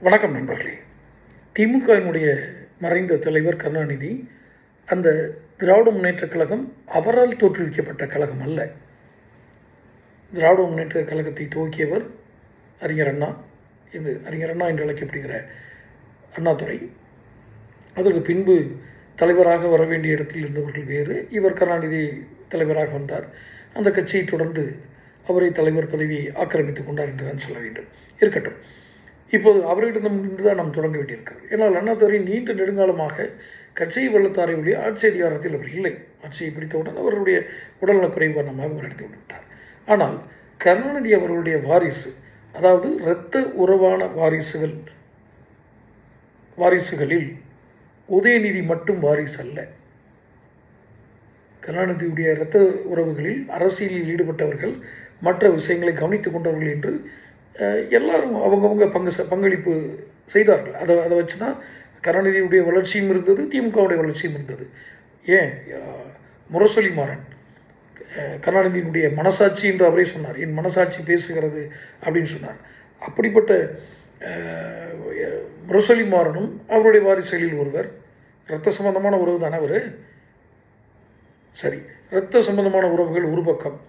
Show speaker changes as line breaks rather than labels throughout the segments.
வணக்கம் நண்பர்களே. திமுகவினுடைய மறைந்த தலைவர் கருணாநிதி அந்த திராவிட முன்னேற்ற கழகம் அவரால் தோற்றுவிக்கப்பட்ட கழகம் அல்ல. திராவிட முன்னேற்ற கழகத்தை துவக்கியவர் அறிஞர் அண்ணா என்று அறிஞர் அண்ணா என்று அழைக்கப்படுகிற அண்ணாதுரை. அதற்கு பின்பு தலைவராக வர வேண்டிய இடத்தில் இருந்தவர்கள் வேறு. இவர் கருணாநிதி தலைவராக வந்தார். அந்த கட்சியை தொடர்ந்து அவரை தலைவர் பதவியை ஆக்கிரமித்துக் கொண்டார் என்று தான் சொல்ல வேண்டும். இருக்கட்டும். இப்போது அவரிடமிருந்து தான் நாம் தொடங்க வேண்டியிருக்கிறது. ஏன்னால் அண்ணாதுரை நீண்ட நெடுங்காலமாக கட்சியை வல்லத்தாரை ஒழிய ஆட்சி அதிகாரத்தில் அவர் இல்லை. ஆட்சியை பிடித்தவுடன் அவருடைய உடல்நலக்குறைவு காரணமாக அவர் எடுத்து விட்டார் ஆனால் கருணாநிதி அவர்களுடைய வாரிசு அதாவது இரத்த உறவான வாரிசுகள் வாரிசுகளில் உதயநிதி மட்டும் வாரிசு அல்ல. கருணாநிதியுடைய இரத்த உறவுகளில் அரசியலில் ஈடுபட்டவர்கள் மற்ற விஷயங்களை கவனித்துக் கொண்டவர்கள் என்று எல்லாரும் அவங்கவுங்க பங்கு ச- பங்களிப்பு செய்தார்கள். அதை அதை வச்சு தான் கருணாநிதியுடைய வளர்ச்சியும் இருந்தது திமுகவுடைய வளர்ச்சியும் இருந்தது. ஏன்? முரசொலி மாறன் கருணாநிதியினுடைய மனசாட்சி என்று அவரே சொன்னார். என் மனசாட்சி பேசுகிறது அப்படின்னு சொன்னார். அப்படிப்பட்ட முரசொலி மாறனும் அவருடைய வாரிசுகளில் ஒருவர் இரத்த சம்பந்தமான உறவு தான் அவர்? சரி இரத்த சம்பந்தமான உறவுகள் ஒரு பக்கம்.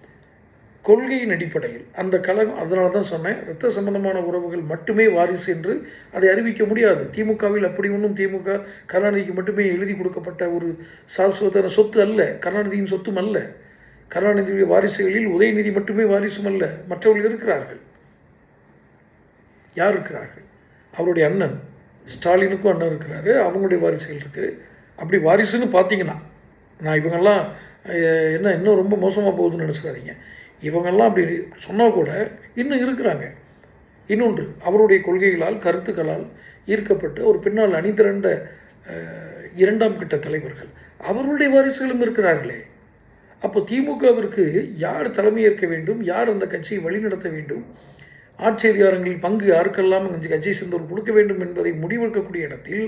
கொள்கையின் அடிப்படையில். அந்த கழகம் அதனால தான் சொன்னேன் இரத்த சம்பந்தமான உறவுகள் மட்டுமே வாரிசு என்று அதை அறிவிக்க முடியாது. திமுகவில் அப்படி ஒன்றும் திமுக கருணாநிதிக்கு மட்டுமே எழுதி கொடுக்கப்பட்ட ஒரு சாஸ்வத சொத்து அல்ல கருணாநிதியின் சொத்தும் அல்ல. கருணாநிதியுடைய வாரிசுகளில் உதயநிதி மட்டுமே வாரிசும் அல்ல மற்றவர்கள் இருக்கிறார்கள். யார் இருக்கிறார்கள்? அவருடைய அண்ணன் ஸ்டாலினுக்கும் அண்ணன் இருக்கிறாரு அவங்களுடைய வாரிசுகள் இருக்குது அப்படி வாரிசுன்னு பார்த்தீங்கன்னா நான் இவங்கெல்லாம் என்ன இன்னும் ரொம்ப மோசமாக போகுதுன்னு நினச்சிக்காதீங்க. இவங்கெல்லாம் அப்படி சொன்னால் கூட இன்னும் இருக்கிறாங்க. இன்னொன்று அவருடைய கொள்கைகளால் கருத்துக்களால் ஈர்க்கப்பட்டு ஒரு பின்னால் அணிதிரண்ட இரண்டாம் கிட்ட தலைவர்கள். அவருடைய வாரிசுகளும் இருக்கிறார்களே. அப்போ திமுகவிற்கு யார் தலைமையேற்க வேண்டும்? யார் அந்த கட்சியை வழிநடத்த வேண்டும்? ஆட்சி அதிகாரங்களில் பங்கு யாருக்கெல்லாம் இந்த கட்சியை சேர்ந்தவர் கொடுக்க வேண்டும் என்பதை முடிவெடுக்கக்கூடிய இடத்தில்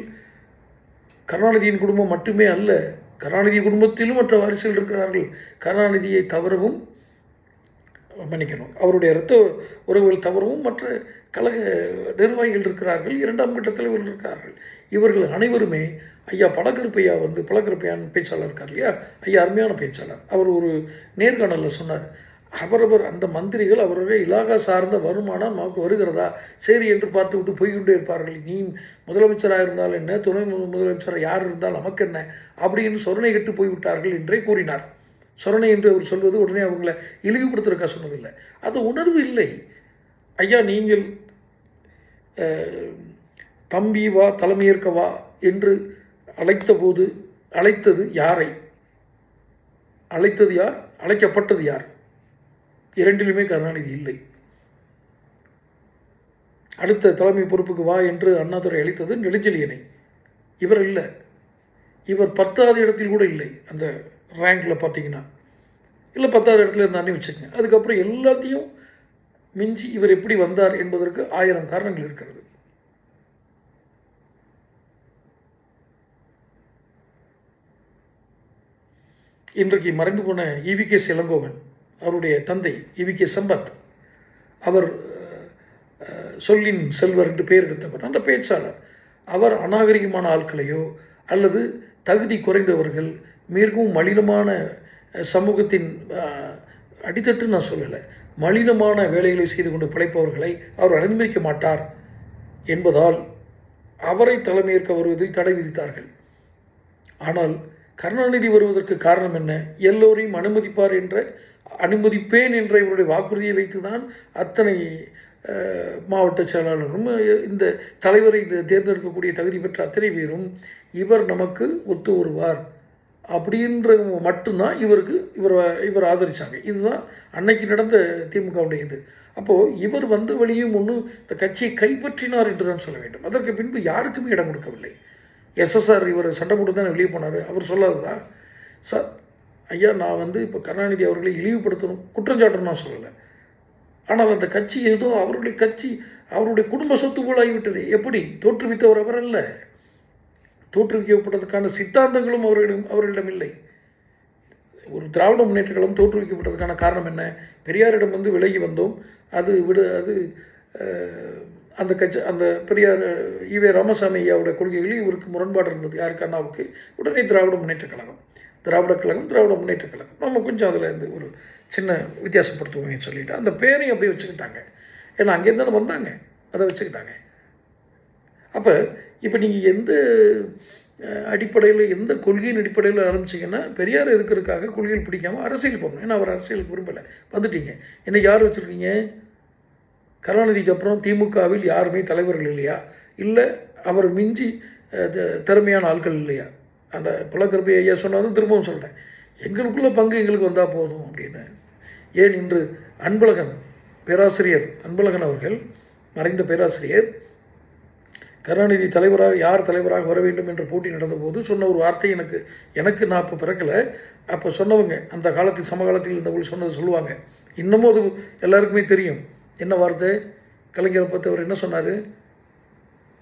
கருணாநிதியின் குடும்பம் மட்டுமே அல்ல கருணாநிதி குடும்பத்திலும் மற்ற வாரிசுகள் இருக்கிறார்கள். கருணாநிதியை தவறவும் மன்னிக்கணும். அவருடைய இரத்த உறவுகள் தவறவும் மற்ற கழக நிர்வாகிகள் இருக்கிறார்கள் இரண்டாம் கட்ட தலைவர்கள் இருக்கிறார்கள். இவர்கள் அனைவருமே ஐயா பழக்கருப்பையா வந்து பழக்கருப்பையான் பேச்சாளர் இருக்கார் இல்லையா? ஐயா அருமையான பேச்சாளர். அவர் ஒரு நேர்காணலில் சொன்னார் அவரவர் அந்த மந்திரிகள் அவருடைய இலாகா சார்ந்த வருமானம் நமக்கு வருகிறதா? சரி என்று பார்த்து விட்டு போய்கொண்டே இருப்பார்கள். நீ முதலமைச்சராக இருந்தால் என்ன? துணை முதலமைச்சராக யார் இருந்தால் நமக்கு என்ன அப்படின்னு சொரணை கட்டு போய்விட்டார்கள் என்றே கூறினார். சொரணை என்று அவர் சொல்வது உடனே அவங்கள கொடுத்துருக்கா சொன்னதில்லை. அது உணர்வு இல்லை. ஐயா நீங்கள் தம்பி வா தலைமையேற்க வா என்று அழைத்த போது அழைத்தது யாரை? அழைத்தது யார்? அழைக்கப்பட்டது யார்? இரண்டிலுமே கருணாநிதி இல்லை. அடுத்த தலைமை பொறுப்புக்கு வா என்று அண்ணாதுரை அழைத்தது நெடுஞ்செழியனை. இவர் இல்லை. இவர் பத்தாவது இடத்தில் கூட இல்லை. அந்த ரேங்கில் பார்த்தீங்கன்னா இல்லை பத்தாவது இடத்துல இருந்தானே வச்சுக்கங்க. அதுக்கப்புறம் எல்லாத்தையும் மிஞ்சி இவர் எப்படி வந்தார் என்பதற்கு ஆயிரம் காரணங்கள் இருக்கிறது. இன்றைக்கு மறைந்து போன இவி கே இளங்கோவன் அவருடைய தந்தை இவி கே சம்பத் அவர் அஹ், சொல்லின் செல்வர் என்று பெயர் எடுத்தவர் அந்த பேச்சாளர் அவர் அநாகரிகமான ஆட்களையோ அல்லது தகுதி குறைந்தவர்கள் மிகவும் மலினமான சமூகத்தின் அடித்தட்டு நான் சொல்லலை. மலினமான வேலைகளை செய்து கொண்டு பிழைப்பவர்களை அவர் அனுமதிக்க மாட்டார் என்பதால் அவரை தலைமையேற்க வருவதில் தடை விதித்தார்கள். ஆனால் கருணாநிதி வருவதற்கு காரணம் என்ன? எல்லோரையும் அனுமதிப்பார் என்ற அனுமதிப்பேன் என்ற இவருடைய வாக்குறுதியை வைத்துதான் அத்தனை மாவட்ட செயலாளரும் இந்த தலைவரை தேர்ந்தெடுக்கக்கூடிய தகுதி பெற்ற அத்தனை பேரும் இவர் நமக்கு ஒத்து வருவார். அப்படின்ற மட்டும்தான் இவருக்கு இவர் இவர் ஆதரித்தாங்க இதுதான் அன்னைக்கு நடந்த திமுகவுடைய இது. அப்போது இவர் வந்த வழியும் ஒன்றும் இந்த கட்சியை கைப்பற்றினார் என்று தான் சொல்ல வேண்டும். அதற்கு பின்பு யாருக்குமே இடம் கொடுக்கவில்லை. எஸ்எஸ்ஆர் இவர் சண்டை போட்டு தான் வெளியே போனார். அவர் சொல்லாததா? சார் ஐயா நான் வந்து இப்போ கருணாநிதி அவர்களை இழிவுபடுத்தணும். குற்றஞ்சாட்டணும் நான் சொல்லலை. ஆனால் அந்த கட்சி ஏதோ அவருடைய கட்சி அவருடைய குடும்ப சொத்து போலாகிவிட்டது எப்படி? தோற்றுவித்தவர் அவர் அல்ல. தோற்றுவிக்கப்பட்டதற்கான சித்தாந்தங்களும் அவர்களிடம் அவர்களிடம் இல்லை ஒரு திராவிட முன்னேற்ற கழகம் தோற்றுவிக்கப்பட்டதுக்கான காரணம் என்ன? பெரியாரிடம் வந்து விலகி வந்தோம். அது விடு அது அந்த கட்சி அந்த பெரியார் ஈவே ராமசாமி ஐயாவுடைய கொள்கைகளில் இவருக்கு முரண்பாடு இருந்தது. யாருக்கு? அண்ணாவுக்கு. உடனே திராவிட முன்னேற்ற கழகம். திராவிட கழகம் திராவிட முன்னேற்ற கழகம். நம்ம கொஞ்சம் அதில் இருந்து ஒரு சின்ன வித்தியாசப்படுத்துவோம்னு சொல்லிட்டு அந்த பேரையும் அப்படியே வச்சுக்கிட்டாங்க. ஏன்னா அங்கேருந்து வந்தாங்க. அதை வச்சுக்கிட்டாங்க. அப்போ இப்போ நீங்கள் எந்த அடிப்படையில் எந்த கொள்கையின் அடிப்படையில் ஆரம்பிச்சிங்கன்னா பெரியார் இருக்கிறதுக்காக கொள்கையில் பிடிக்காம அரசியல் போகணும். ஏன்னா அவர் அரசியலுக்கு விரும்பலை. வந்துட்டீங்க. என்ன யார் வச்சுருக்கீங்க? கருணாநிதிக்கு அப்புறம் திமுகவில் யாருமே தலைவர்கள் இல்லையா? இல்லை அவர் மிஞ்சி த- திறமையான ஆட்கள் இல்லையா? அந்த புலக்கருப்பை ஐயா சொன்னாலும் திரும்பவும் சொல்கிறேன் எங்களுக்குள்ள பங்கு எங்களுக்கு வந்தால் போதும் அப்படின்னு. ஏன் இன்று அன்பழகன் பேராசிரியர் அன்பழகன் அவர்கள் மறைந்த பேராசிரியர் கருணாநிதி தலைவராக யார் தலைவராக வர வேண்டும் என்ற போட்டி நடந்தபோது சொன்ன ஒரு வார்த்தை எனக்கு எனக்கு நான் அப்போ பிறக்கலை. அப்போ சொன்னவங்க அந்த காலத்தில் சமகாலத்தில் இருந்தவங்க சொன்னது சொல்லுவாங்க. இன்னமும் அது எல்லாருக்குமே தெரியும். என்ன வார்த்தை? கலைஞரை பார்த்து அவர் என்ன சொன்னார்?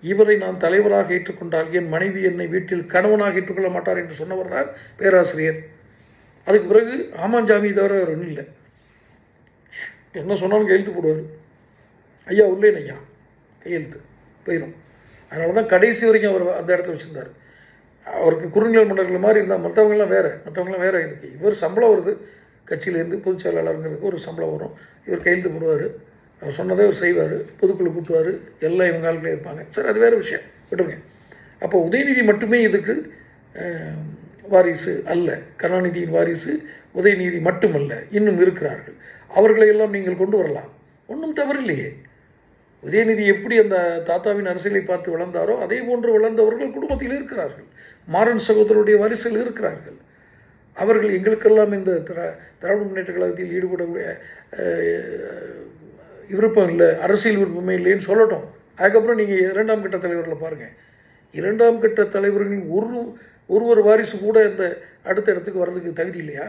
இவரை நான் தலைவராக ஏற்றுக்கொண்டால் என் மனைவி என்னை வீட்டில் கணவனாக ஏற்றுக்கொள்ள மாட்டார் என்று சொன்னவர் தான் பேராசிரியர். அதுக்கு பிறகு ஆமாஞ்சாமி தவிர அவர் ஒன்றும் இல்லை. என்ன சொன்னாலும் கையெழுத்து போடுவார். ஐயா உள்ளேன் ஐயா. கையெழுத்து. போயிடும் அதனால தான் கடைசி வரைக்கும் அவர் அந்த இடத்துல வச்சுருந்தார். அவருக்கு குறுநிலை மன்னர்கள் மாதிரி இருந்தால் மற்றவங்களாம் வேறு மற்றவங்களாம் வேறு இதுக்கு. இவர் சம்பளம் வருது. கட்சியிலேருந்து பொதுச் செயலாளருங்கிறதுக்கு ஒரு சம்பளம் வரும். இவர் கையெழுத்து போடுவார். அவர் சொன்னதை அவர் செய்வார். பொதுக்குழு கூட்டுவார். எல்லாம் இவங்க ஆளுங்களே இருப்பாங்க. சரி அது வேறு விஷயம். விட்டுருங்க. அப்போ உதயநிதி மட்டுமே இதுக்கு வாரிசு அல்ல. கருணாநிதியின் வாரிசு உதயநிதி மட்டுமல்ல. இன்னும் இருக்கிறார்கள். அவர்களை எல்லாம் நீங்கள் கொண்டு வரலாம். ஒன்றும் தவறில்லையே. உதயநிதி எப்படி அந்த தாத்தாவின் அரசியலை பார்த்து வளர்ந்தாரோ அதே போன்று வளர்ந்தவர்கள் குடும்பத்தில் இருக்கிறார்கள். மாறன் சகோதரருடைய வரிசையில் இருக்கிறார்கள். அவர்கள் எங்களுக்கெல்லாம் இந்த திரா திராவிட முன்னேற்ற கழகத்தில் ஈடுபடக்கூடிய விருப்பம் இல்லை அரசியல் விருப்பமே இல்லைன்னு சொல்லட்டும். அதுக்கப்புறம் நீங்கள் இரண்டாம் கட்ட தலைவர்களை பாருங்கள் இரண்டாம் கட்ட தலைவர்களின் ஒரு ஒரு ஒரு வாரிசு கூட இந்த அடுத்த இடத்துக்கு வர்றதுக்கு தகுதி இல்லையா?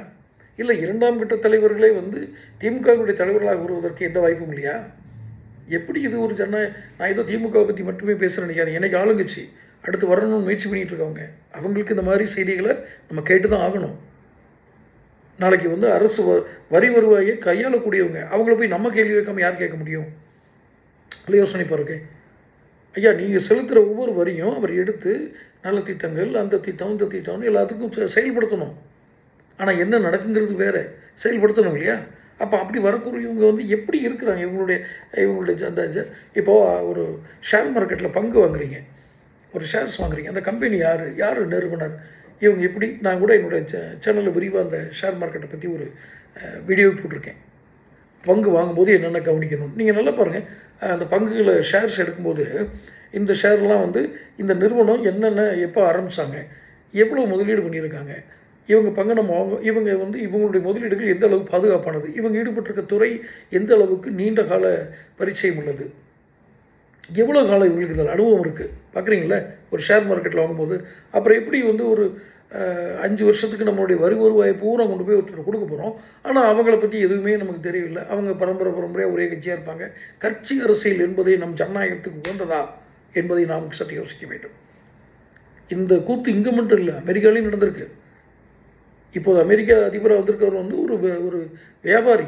இல்லை இரண்டாம் கட்ட தலைவர்களே வந்து திமுகவினுடைய தலைவர்களாக வருவதற்கு எந்த வாய்ப்பும் இல்லையா? எப்படி இது ஒரு ஜன நான் ஏதோ திமுகவை பற்றி மட்டுமே பேசுகிறேன் நினைக்காது எனக்கு ஆளுங்கட்சி அடுத்து வரணும்னு முயற்சி பண்ணிகிட்டு இருக்கவங்க அவங்களுக்கு இந்த மாதிரி செய்திகளை நம்ம கேட்டு தான் ஆகணும். நாளைக்கு வந்து அரசு வ வரி வருவாயை கையாளக்கூடியவங்க அவங்கள போய் நம்ம கேள்வி வைக்காமல் யார் கேட்க முடியும்? இல்லை யோசனை பாருங்க. ஐயா நீங்கள் செலுத்துகிற ஒவ்வொரு வரியும் அவர் எடுத்து நல்ல திட்டங்கள் அந்த திட்டம் இந்த திட்டம்னு எல்லாத்துக்கும் செ- செயல்படுத்தணும். ஆனால் என்ன நடக்குங்கிறது வேறு. செயல்படுத்தணும் இல்லையா? அப்போ அப்படி வரக்கூடிய இவங்க வந்து எப்படி இருக்கிறாங்க? இவங்களுடைய இவங்களுடைய அந்த இப்போது இப்போ ஒரு ஷேர் மார்க்கெட்டில் பங்கு வாங்குறீங்க. ஒரு ஷேர்ஸ் வாங்குறீங்க. அந்த கம்பெனி யார்? யார் நிறுவனர்? இவங்க எப்படி? நான் கூட என்னுடைய சேனலில் விரிவாக அந்த ஷேர் மார்க்கெட்டை பற்றி ஒரு வீடியோ போட்டிருக்கேன். பங்கு வாங்கும்போது என்னென்ன கவனிக்கணும்? நீங்கள் நல்லா பாருங்கள் அந்த பங்குகளை ஷேர்ஸ் எடுக்கும்போது இந்த ஷேர்லாம் வந்து இந்த நிறுவனம் என்னென்ன எப்போ ஆரம்பித்தாங்க எவ்வளோ முதலீடு பண்ணியிருக்காங்க? இவங்க பங்கனம் அவங்க இவங்க வந்து இவங்களுடைய முதலீடுகள் எந்த அளவுக்கு பாதுகாப்பானது? இவங்க ஈடுபட்டிருக்க துறை எந்த அளவுக்கு நீண்ட கால பரிச்சயம் உள்ளது? எவ்வளோ காலம் இவங்களுக்கு இதில் அனுபவம் இருக்குது பார்க்குறீங்களா? ஒரு ஷேர் மார்க்கெட்டில் வாங்கும்போது. அப்புறம் எப்படி வந்து ஒரு அஞ்சு வருஷத்துக்கு நம்மளுடைய வரி வருவாயை பூரா கொண்டு போய் ஒருத்தர் கொடுக்க போகிறோம் ஆனால் அவங்கள பற்றி எதுவுமே நமக்கு தெரியவில்லை. அவங்க பரம்பரை பரம்பரையாக ஒரே கட்சியாக இருப்பாங்க. கட்சி அரசியல் என்பதை நம் ஜனநாயகத்துக்கு உகந்ததா என்பதை நாம் சற்று யோசிக்க வேண்டும். இந்த கூத்து இங்கே மட்டும் இல்லை அமெரிக்காலையும் நடந்திருக்கு. இப்போது அமெரிக்கா அதிபராக வந்திருக்கவர் வந்து ஒரு ஒரு வியாபாரி.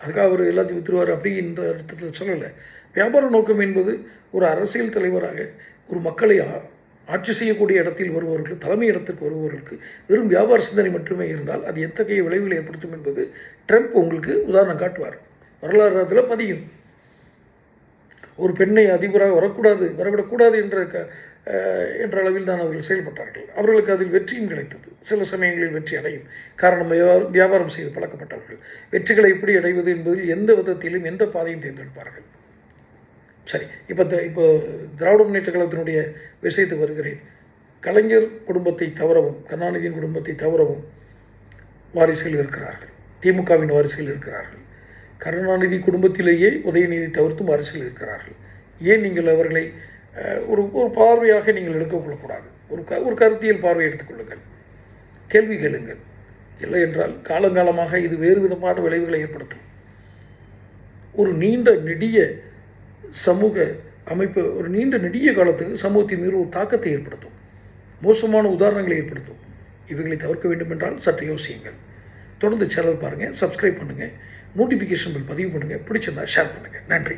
அதுக்காக அவர் எல்லாத்தையும் வித்துருவார் அப்படின்ற அர்த்தத்தில் சொல்லலை. வியாபார நோக்கம் என்பது ஒரு அரசியல் தலைவராக ஒரு மக்களை ஆ- ஆட்சி செய்யக்கூடிய இடத்தில் வருபவர்கள் தலைமை இடத்திற்கு வருபவர்களுக்கு வெறும் வியாபார சிந்தனை மட்டுமே இருந்தால் அது எத்தகைய விளைவுகளை ஏற்படுத்தும் என்பது ட்ரம்ப் உங்களுக்கு உதாரணம் காட்டுவார். வரலாறு அதில் பதியும். ஒரு பெண்ணை அதிபராக வரக்கூடாது வரவிடக்கூடாது என்ற க என்ற அளவில் தான் அவர்கள் செயல்பட்டார்கள். அவர்களுக்கு அதில் வெற்றியும் கிடைத்தது. சில சமயங்களில் வெற்றி அடையும். காரணம் வியாபாரம் வியாபாரம் செய்து பழக்கப்பட்டவர்கள். வெற்றிகளை எப்படி அடைவது என்பதில் எந்த விதத்திலும் எந்த பாதையும் தேர்ந்தெடுப்பார்கள். சரி இப்போ த இப்போ திராவிட முன்னேற்ற கழகத்தினுடைய விஷயத்துக்கு வருகிறேன். கலைஞர் குடும்பத்தை தவறவும் கருணாநிதியின் குடும்பத்தை தவறவும் வாரிசுகள் இருக்கிறார்கள். திமுகவின் வாரிசுகள் இருக்கிறார்கள். கருணாநிதி குடும்பத்திலேயே உதயநிதி தவிர்த்தும் வாரிசுகள் இருக்கிறார்கள். ஏன் நீங்கள் அவர்களை ஒரு ஒரு பார்வையாக நீங்கள் எடுத்துக்கொள்ளக்கூடாது. ஒரு க ஒரு கருத்தியல் பார்வை எடுத்துக்கொள்ளுங்கள். கேள்வி கேளுங்கள். இல்லை என்றால் காலங்காலமாக இது வேறு விதமான விளைவுகளை ஏற்படுத்தும். ஒரு நீண்ட நெடிய சமூக அமைப்பு ஒரு நீண்ட நெடிய காலத்துக்கு சமூகத்தின் மீது ஒரு தாக்கத்தை ஏற்படுத்தும். மோசமான உதாரணங்களை ஏற்படுத்தும். இவைகளை தவிர்க்க வேண்டும் என்றால் சற்று யோசியுங்கள். தொடர்ந்து சேனல் பாருங்கள் சப்ஸ்கிரைப் பண்ணுங்கள் நோட்டிஃபிகேஷன் பில் பதிவு பண்ணுங்கள் பிடிச்சிருந்தா ஷேர் பண்ணுங்கள் நன்றி.